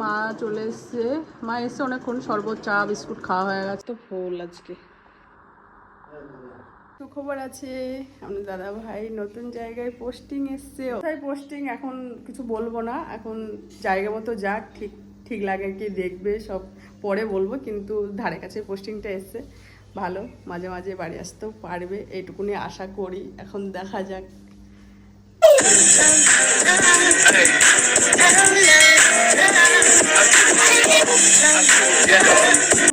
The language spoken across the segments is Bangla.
মা চলে এসছে। মা এসে অনেকক্ষণ শরবত চা বিস্কুট খাওয়া হয়ে গেছে। তো ফুল আজকে। সুখবর আছে আমাদের দাদা ভাই নতুন জায়গায় পোস্টিং এসছে। কোথায় পোস্টিং এখন কিছু বলব না। এখন জায়গা মতো যাক ঠিক ঠিক লাগে কি দেখবে সব পরে বলব কিন্তু ধারে কাছে পোস্টিংটা এসছে। ভালো মাঝে মাঝে বাড়ি আসতেও পারবে এইটুকুনি আশা করি। এখন দেখা যাক।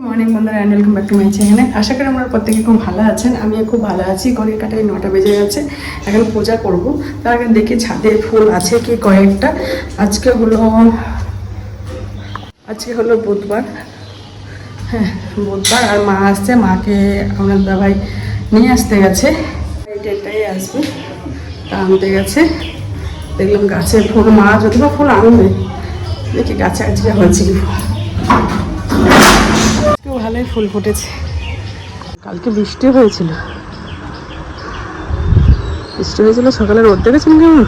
মর্নিং বন্ধুরা and welcome back to my চ্যানেলে আশা করি আমরা প্রত্যেকে খুব ভালো আছেন। আমিও খুব ভালো আছি। ঘড়ির কাটায় নটা বেজে গেছে এখন পূজা করব। তার আগে দেখি ছাদে ফুল আছে কি কয়েকটা। আজকে হলো আজকে হলো বুধবার। হ্যাঁ বুধবার। আর মা আসছে। মাকে আমার দাদাভাই নিয়ে আসতে গেছে। ডেটটাই আসবে। তা আনতে গেছে। দেখলাম গাছে ফুল। মা যদি ফুল আনবে। দেখি গাছে আজকে হয়েছে ফুল। ভালোই ফুল ফুটেছে। কালকে বৃষ্টি হয়েছিল। বৃষ্টি হয়েছিল সকালে রোদ দেখেছেন কেমন?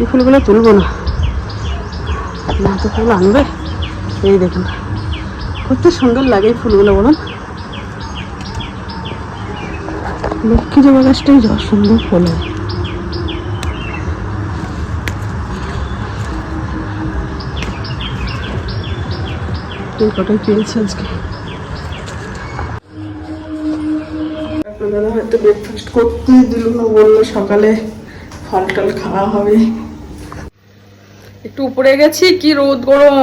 এই ফুলগুলো তুলবো না। মা তো ফুল আনবে। এই দেখুন, কত সুন্দর লাগে এই ফুলগুলো বলুন। লক্ষ্মী জবা গাছটাই যা সুন্দর ফুল হয়। এই কটাই পেয়েছে আজকে। দাদা হয়তো ব্রেকফাস্ট করতে দিল না, বলল সকালে ফল টল খাওয়া হবে। একটু উপরে গেছি, কি রোদ গরম।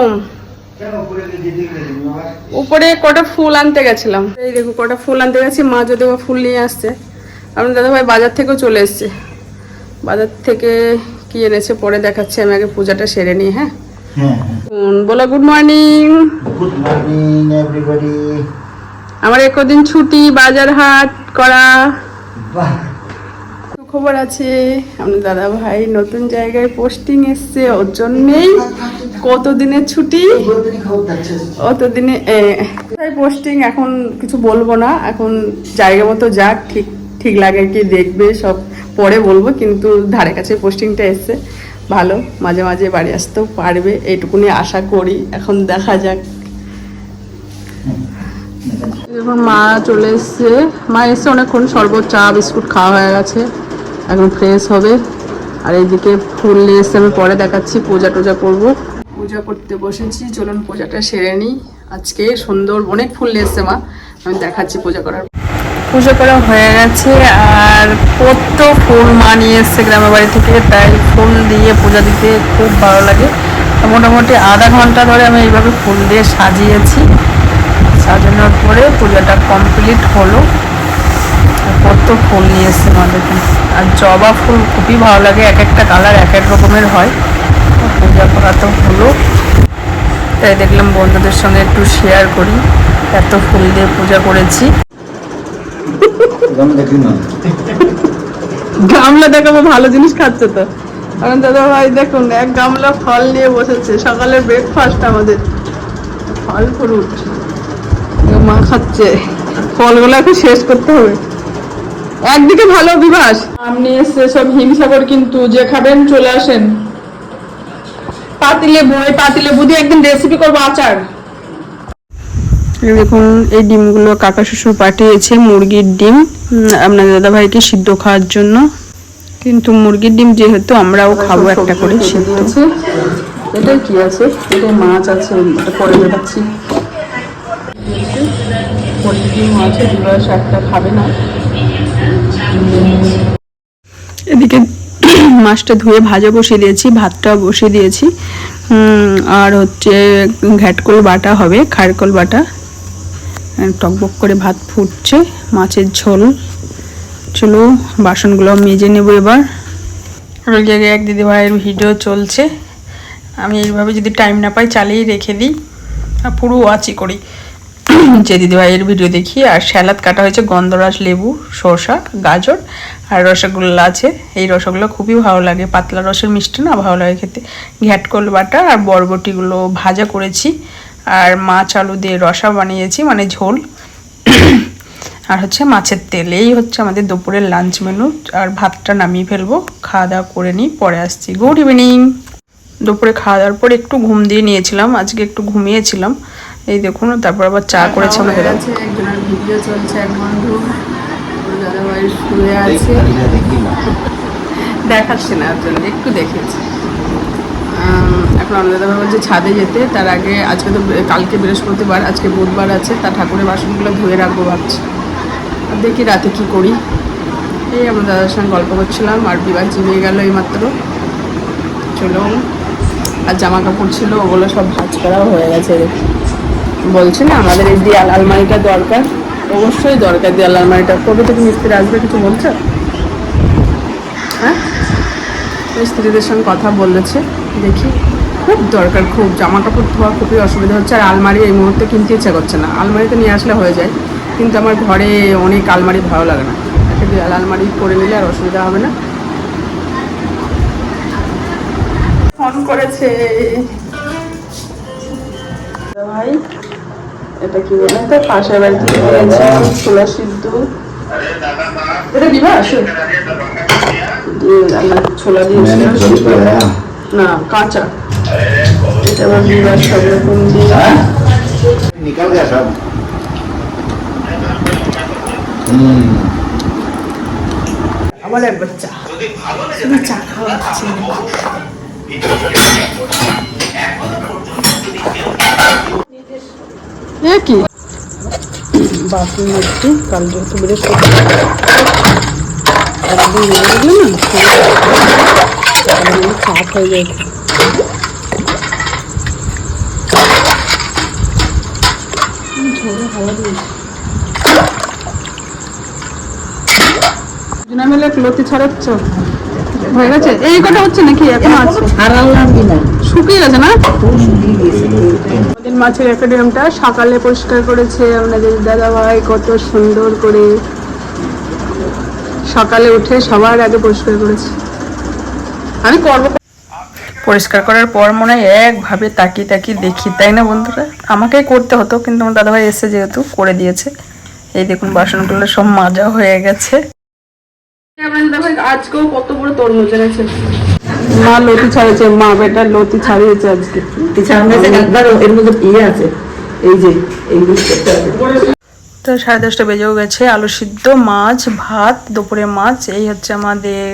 উপরে কটা ফুল আনতে গেছিলাম। এই দেখো, কটা ফুল আনতে গেছি, মা যদি ফুল নিয়ে আসছে। আপনার দাদা ভাই বাজার থেকেও চলে এসছে। বাজার থেকে কি এনেছে পরে দেখাচ্ছি, আমি আগে পূজাটা সেরে নিই হ্যাঁ? বলো good morning good morning everybody আমার একদিন ছুটি বাজার হাট করা। খবর আছে? আপনার দাদা ভাই নতুন জায়গায় পোস্টিং এসছে ওর জন্যেই। কত দিনের ছুটি যাচ্ছে? অতদিনে পোস্টিং এখন কিছু বলব না। এখন জায়গা মতো যাক ঠিক ঠিক লাগে কি দেখবে সব পরে বলব কিন্তু ধারে কাছে পোস্টিংটা এসছে। ভালো মাঝে মাঝে বাড়ি আসতেও পারবে এইটুকুনি আশা করি। এখন দেখা যাক। মা চলে এসছে। মা এসে অনেকক্ষণ শরবত চা বিস্কুট খাওয়া হয়ে গেছে। এখন ফ্রেশ হবে। আর এইদিকে ফুল নিয়ে এসে আমি পরে দেখাচ্ছি পূজা টুজা করব। পূজা করতে বসেছি চলুন পূজাটা সেরে নিই। আজকে সুন্দর অনেক ফুল নিয়ে এসছে মা। আমি দেখাচ্ছি পূজা করার পুজো করা হয়ে গেছে আর কত ফুল মা নিয়ে এসছে গ্রামের বাড়ি থেকে, তাই ফুল দিয়ে পূজা দিতে খুব ভালো লাগে। মোটামুটি আধা ঘণ্টা ধরে আমি এইভাবে ফুল দিয়ে সাজিয়েছি। সাজানোর পরে পূজাটা কমপ্লিট হলো। কত ফুল নিয়ে এসছে আমাদেরকে আর জবা ফুল খুবই ভালো লাগে, এক একটা কালার এক এক রকমের হয়। পূজা করা তো হলো। তাই দেখলাম বন্ধুদের সঙ্গে একটু শেয়ার করি। এত ফুল দিয়ে পূজা করেছি। গামলা দেখাবো, ভালো জিনিস খাচ্ছে তো। কারণ দাদা ভাই, দেখুন, এক গামলা ফল নিয়ে বসেছে। সকালের ব্রেকফাস্ট আমাদের। ফল ফ্রুট মা খাচ্ছে। ফলগুলো এখন শেষ করতে হবে। একদিকে ভালো বিভাস আপনি এসছে সব হিমসাগর কিন্তু, যে খাবেন চলে আসেন। পাতিলেবু এই পাতিলেবু দিয়ে একদিন রেসিপি করব আচার। দেখুন এই ডিমগুলো কাকা শ্বশুর পাঠিয়েছে মুরগির ডিম আপনার দাদা ভাইকে সিদ্ধ খাওয়ার জন্য। কিন্তু মুরগির ডিম যেহেতু আমরাও খাব একটা করে সিদ্ধ। কি আছে? মাছ আছে এটা পরে পোলট্রি দুবার খাবে না। এদিকে মাছটা ধুয়ে ভাজা বসিয়ে দিয়েছি ভাতটা বসিয়ে দিয়েছি। আর হচ্ছে ঘ্যাটকল বাটা হবে খারকল বাটা। টকবক করে ভাত ফুটছে, মাছের ঝোল। চলো, বাসনগুলো মেজে নেব এবার। ওই জায়গায় এক দিদিভাইয়ের ভিডিও চলছে। আমি এইভাবে যদি টাইম না পাই চালিয়ে রেখে দিই, আর পুরো ওয়াচই করি। যে দিদিভাইয়ের ভিডিও দেখি, আর স্যালাদ কাটা হয়েছে গন্ধরাজ লেবু, শসা, গাজর, আর রসগোল্লা আছে। এই রসগোল্লা খুবই ভালো লাগে। পাতলা রসের মিষ্টি না, ভালো লাগে খেতে। ঘ্যাটকল বাটা আর বরবটিগুলো ভাজা করেছি। আর মাছ আলু দিয়ে রসা বানিয়েছি মানে ঝোল। আর হচ্ছে মাছের তেল। এই হচ্ছে আমাদের দুপুরের লাঞ্চ মেনু আর ভাতটা নামিয়ে ফেলব। খাওয়া দাওয়া করে নিই পরে আসছি। গুড ইভিনিং দুপুরে খাওয়া দাওয়ার পর একটু ঘুম দিয়ে নিয়েছিলাম। আজকে একটু ঘুমিয়েছিলাম। এই দেখুন তারপর আবার চা করেছে আমাদের। একজনের ভিডিও চলছে এক বন্ধু। শুয়ে আছে। দেখাচ্ছে না একটু দেখেছি এখন অন্নদাদা বলছে ছাদে যেতে, তার আগে আজকে তো কালকে বৃহস্পতিবার, আজকে বুধবার আছে তার ঠাকুরের বাসনগুলো ধুয়ে রাখব ভাবছি। আর দেখি রাতে কি করি। এই আমরা দাদার সঙ্গে গল্প করছিলাম, আর বিবাহ জিমে গেল এইমাত্র। চলো, আর জামা কাপড় ছিল, ওগুলো সব ভাজ করাও হয়ে গেছে। বলছি না, আমাদের এই দেয়াল আলমারিটা দরকার। অবশ্যই দরকার দেয়াল আলমারিটা। কবে থেকে মিস্ত্রি আসবে কিছু বলছো? হ্যাঁ? মিস্ত্রিদের সঙ্গে কথা বলেছে, দেখি। খুব দরকার খুব জামা কাপড় ধোয়া খুবই অসুবিধা হচ্ছে। আর আলমারি এই মুহূর্তে কিনতে ইচ্ছা করছে না। আলমারিতে নিয়ে আসলে হয়ে যায়। কিন্তু আমার ঘরে অনেক আলমারি ভালো লাগে না। একটা বিড়াল আলমারি করে নিলে আর অসুবিধা হবে না। ফোন করেছে। ভাই এটা কি বলেন তো পাশের বাড়ি থেকে সিদ্ধ। এটা দিবা? ছোলা দিয়ে না কাঁচা। এটা আমার বিবার সব রকম দিয়ে হ্যাঁ? নিকাল গেছে সব। আমার এক বাচ্চা। শুধু চা খাওয়াচ্ছি কি? বাসন হচ্ছে কাল যেহেতু বৃহস্পতিবার একদম বেরিয়ে গেলে হয়ে যায়। ঝোড়ো হাওয়া দিয়েছে। দুজনে মিলে লতি ছাড়াচ্ছ? হয়ে গেছে? এই কটা হচ্ছে নাকি এখন আছে? শুকিয়ে গেছে না? আমাদের মাছের অ্যাকোয়ারিয়ামটা সকালে পরিষ্কার করেছে। আপনাদের দাদা ভাই কত সুন্দর করে সকালে উঠে সবার আগে পরিষ্কার করেছে। আমি করব। পরিষ্কার করার পর মনে হয় একভাবে তাকিয়ে তাকিয়ে দেখি তাই না বন্ধুরা? আমাকেই করতে হতো কিন্তু আমার দাদাভাই এসে যেহেতু করে দিয়েছে। এই দেখুন বাসনগুলো সব মাজা হয়ে গেছে। আজকেও কত বড় তরমুজ এনেছে। মা লতি ছাড়িয়েছে মা বেটা লতি ছাড়িয়েছে আজকে। থেকে একবার এর মধ্যে ইয়ে আছে। এই যে এই তো সাড়ে দশটা বেজেও গেছে, আলু সিদ্ধ, মাছ, ভাত, দুপুরে মাছ, এই হচ্ছে আমাদের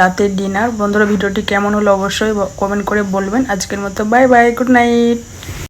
রাতের ডিনার বন্ধুরা, ভিডিওটি কেমন হলো অবশ্যই কমেন্ট করে বলবেন। আজকের মতো বাই বাই গুড নাইট